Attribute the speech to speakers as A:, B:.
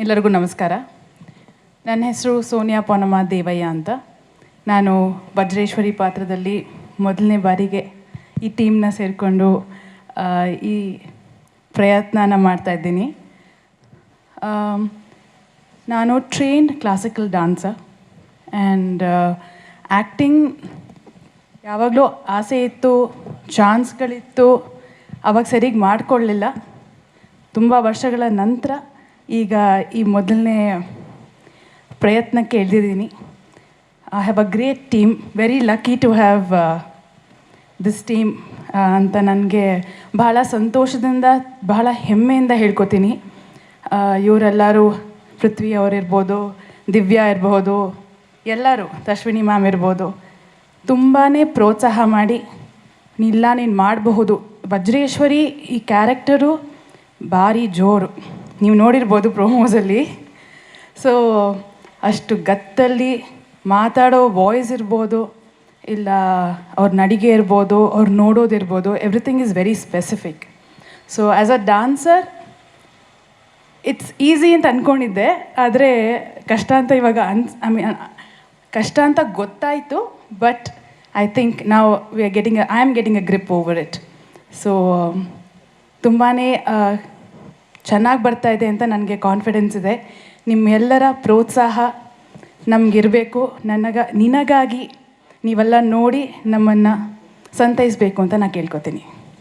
A: ಎಲ್ಲರಿಗೂ ನಮಸ್ಕಾರ. ನನ್ನ ಹೆಸರು ಸೋನಿಯಾ ಪೊನಮ ದೇವಯ್ಯ ಅಂತ. ನಾನು ವಜ್ರೇಶ್ವರಿ ಪಾತ್ರದಲ್ಲಿ ಮೊದಲನೇ ಬಾರಿಗೆ ಈ ಟೀಮ್ನ ಸೇರಿಕೊಂಡು ಈ ಪ್ರಯತ್ನನ ಮಾಡ್ತಾಯಿದ್ದೀನಿ ನಾನು trained classical dancer and acting ಯಾವಾಗಲೂ ಆಸೆ ಇತ್ತು ಚಾನ್ಸ್ಗಳಿತ್ತು ಅವಾಗ ಸರಿಗೆ ಮಾಡಿಕೊಳ್ಳಿಲ್ಲ. ತುಂಬ ವರ್ಷಗಳ ನಂತರ ಈಗ ಈ ಮೊದಲನೇ ಪ್ರಯತ್ನಕ್ಕೆ ಎಳೆದಿದ್ದೀನಿ. I have a great team very lucky to have this team ಅಂತ ನನಗೆ ಬಹಳ ಸಂತೋಷದಿಂದ, ಬಹಳ ಹೆಮ್ಮೆಯಿಂದ ಹೇಳ್ಕೊತೀನಿ. ಇವರೆಲ್ಲರೂ, ಪೃಥ್ವಿ ಅವರಿರ್ಬೋದು, ದಿವ್ಯಾ ಇರಬಹುದು ಎಲ್ಲರೂ ತಶ್ವಿನಿ ಮ್ಯಾಮ್ ಇರ್ಬೋದು ತುಂಬಾ ಪ್ರೋತ್ಸಾಹ ಮಾಡಿ, ಇಲ್ಲ ನೀನು ಮಾಡಬಹುದು. ವಜ್ರೇಶ್ವರಿ ಈ ಕ್ಯಾರೆಕ್ಟರು ಭಾರಿ ಜೋರು. ನೀವು ನೋಡಿರ್ಬೋದು ಪ್ರೊಮೋಸಲ್ಲಿ ಸೊ ಅಷ್ಟು ಗತ್ತಲ್ಲಿ ಮಾತಾಡೋ ವಾಯ್ಸ್ ಇರ್ಬೋದು, ಇಲ್ಲ ಅವ್ರ ನಡಿಗೆ ಇರ್ಬೋದು, ಅವ್ರು ನೋಡೋದಿರ್ಬೋದು everything is very specific so as a dancer it's easy ಅಂತ ಅಂದ್ಕೊಂಡಿದ್ದೆ ಆದರೆ ಕಷ್ಟ ಅಂತ ಇವಾಗ ಅನ್ಸ್ ಐ ಮೀನ್ ಕಷ್ಟ ಅಂತ ಗೊತ್ತಾಯಿತು ಬಟ್ ಐ ಥಿಂಕ್ ನಾವು we are getting I am getting a grip over it so ತುಂಬಾ ಚೆನ್ನಾಗಿ ಬರ್ತಾ ಇದೆ ಅಂತ ನನಗೆ ಕಾನ್ಫಿಡೆನ್ಸ್ ಇದೆ. ನಿಮ್ಮೆಲ್ಲರ ಪ್ರೋತ್ಸಾಹ ನಮಗಿರಬೇಕು. ನನಗ, ನಿನಗಾಗಿ ನೀವೆಲ್ಲ ನೋಡಿ ನಮ್ಮನ್ನು ಸಂತೈಸಬೇಕು ಅಂತ ನಾನು ಕೇಳ್ಕೊತೀನಿ.